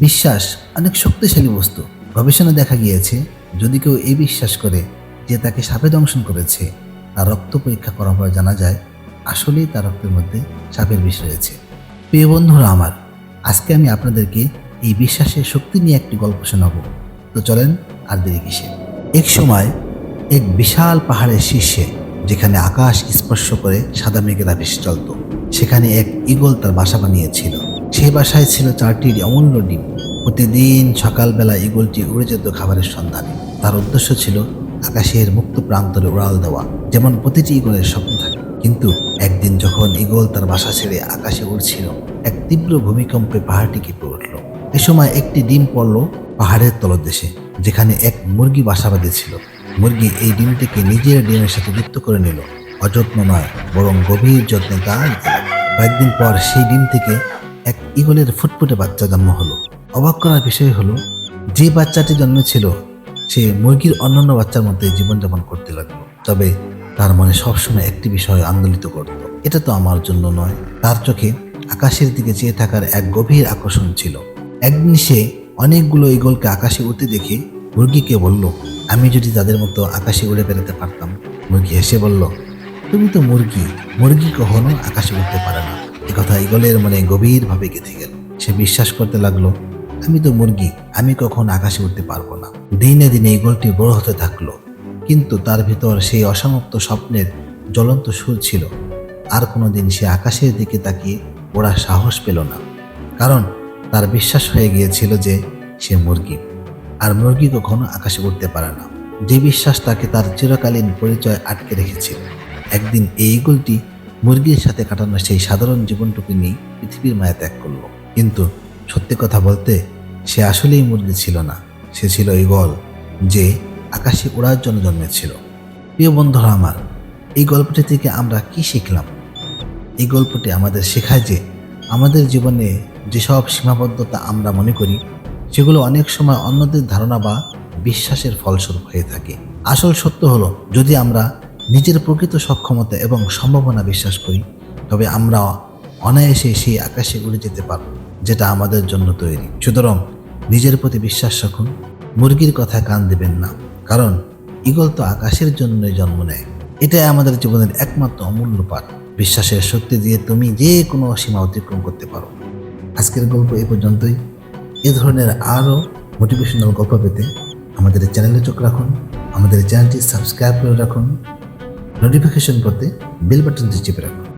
বিশ্বাস অনেক শক্তিশালী বস্তু। গবেষণা দেখা গিয়েছে, যদি কেউ এই বিশ্বাস করে যে তাকে সাপে দংশন করেছে, তার রক্ত পরীক্ষা করার পর জানা যায়, আসলেই তার রক্তের মধ্যে সাপের বিষ রয়েছে। প্রিয় বন্ধুরা আমার, আজকে আমি আপনাদেরকে এই বিশ্বাসের শক্তি নিয়ে একটি গল্প শোনাবো। তো চলেন আর দেরি কিসে? এক সময় এক বিশাল পাহাড়ের শীর্ষে, যেখানে আকাশ স্পর্শ করে সাদা মেঘেরা ভেসে চলত, সেখানে এক ঈগল তার বাসা বানিয়েছিল। সেই বাসায় ছিল চারটি অমূল্য ডিম, প্রতিদিন সকালবেলা ঈগলটি উড়ে যেত খাবারের সন্ধানে। তার উদ্দেশ্য ছিল আকাশের মুক্ত প্রান্তরে উড়াল দেওয়া, যেমন প্রতিটি ঈগলের স্বপ্ন থাকে। কিন্তু একদিন যখন ঈগল তার বাসা ছেড়ে আকাশে উড়ছিল, এক তীব্র ভূমিকম্পে পাহাড়টি কেঁপে উঠল। এ সময় একটি ডিম পড়ল পাহাড়ের তলদেশে, যেখানে এক মুরগি বাসা বাঁধেছিল মুরগি এই ডিমটিকে নিজের ডিমের সাথে যুক্ত করে নিল। অযত্ন নয়, বরং গভীর যত্নে তা কয়েকদিন পর সেই ডিম থেকে এক ঈগলের ফুটফুটে বাচ্চা জন্ম হলো। অবাক করার বিষয় হলো, যে বাচ্চাটি জন্মেছিল, সে মুরগির অন্যান্য বাচ্চার মধ্যে জীবনযাপন করতে লাগল। তবে তার মনে সবসময় একটি বিষয় আন্দোলিত করত। এটা তো আমার জন্য নয়। তার চোখে আকাশের দিকে চেয়ে থাকার এক গভীর আকর্ষণ ছিল। একদিন সে অনেকগুলো ঈগলকে আকাশে উঠতে দেখে মুরগিকে বলল, আমি যদি তাদের মতো আকাশে উড়ে বেড়াতে পারতাম। মুরগি হেসে বলল, তুমি তো মুরগি। মুরগি কখনো আকাশে উঠতে পারে না। একথা ঈগলের মনে গভীরভাবে গেঁথে গেল। সে বিশ্বাস করতে লাগল, আমি তো মুরগি, আমি কখনো আকাশে উঠতে পারব না? দিনে দিনে ঈগলটি বড় হতে থাকল, কিন্তু তার ভিতর সেই অসমাপ্ত স্বপ্নের জ্বলন্ত সুর ছিল। আর কোনোদিন সে আকাশের দিকে তাকিয়ে ওড়ার সাহস পেল না, কারণ তার বিশ্বাস হয়ে গিয়েছিল যে সে মুরগি। আর মুরগি কখনো আকাশে উঠতে পারে না। যে বিশ্বাস তাকে তার চিরকালীন পরিচয় আটকে রেখেছিল। একদিন এই ইগলটি মুরগির সাথে কাটানো সেই সাধারণ জীবনটুকু নিয়ে পৃথিবীর মায়া ত্যাগ করল। কিন্তু সত্যি কথা বলতে, সে আসলেই মুরগি ছিল না। সে ছিল এই ইগল যে আকাশে ওড়ার জন্য জন্মেছিল। প্রিয় বন্ধুরা আমার, এই গল্পটি থেকে আমরা কি শিখলাম? এই গল্পটি আমাদের শেখায় যে আমাদের জীবনে যেসব সীমাবদ্ধতা আমরা মনে করি, সেগুলো অনেক সময় অন্যদের ধারণা বা বিশ্বাসের ফলস্বরূপ হয়ে থাকে। আসল সত্য হলো, যদি আমরা নিজের প্রকৃত সক্ষমতা এবং সম্ভাবনা বিশ্বাস করি। তবে আমরা অনায়াসে সেই আকাশে উড়ে যেতে পারব, যেটা আমাদের জন্য তৈরি। সুতরাং নিজের প্রতি বিশ্বাস রাখুন, মুরগির কথা কান দেবেন না, কারণ ঈগল তো আকাশের জন্যই জন্ম নেয়। এটাই আমাদের জীবনের একমাত্র অমূল্য পাঠ। বিশ্বাসের শক্তি দিয়ে তুমি যে কোনো সীমা অতিক্রম করতে পারো। আজকের গল্প এ পর্যন্তই। এ ধরনের আরও মোটিভেশনাল গল্প পেতে আমাদের চ্যানেলে চোখ রাখুন, আমাদের চ্যানেলটি সাবস্ক্রাইব করে রাখুন। নোটিফিকেশন করতে বেল বাটনটি চেপে রাখুন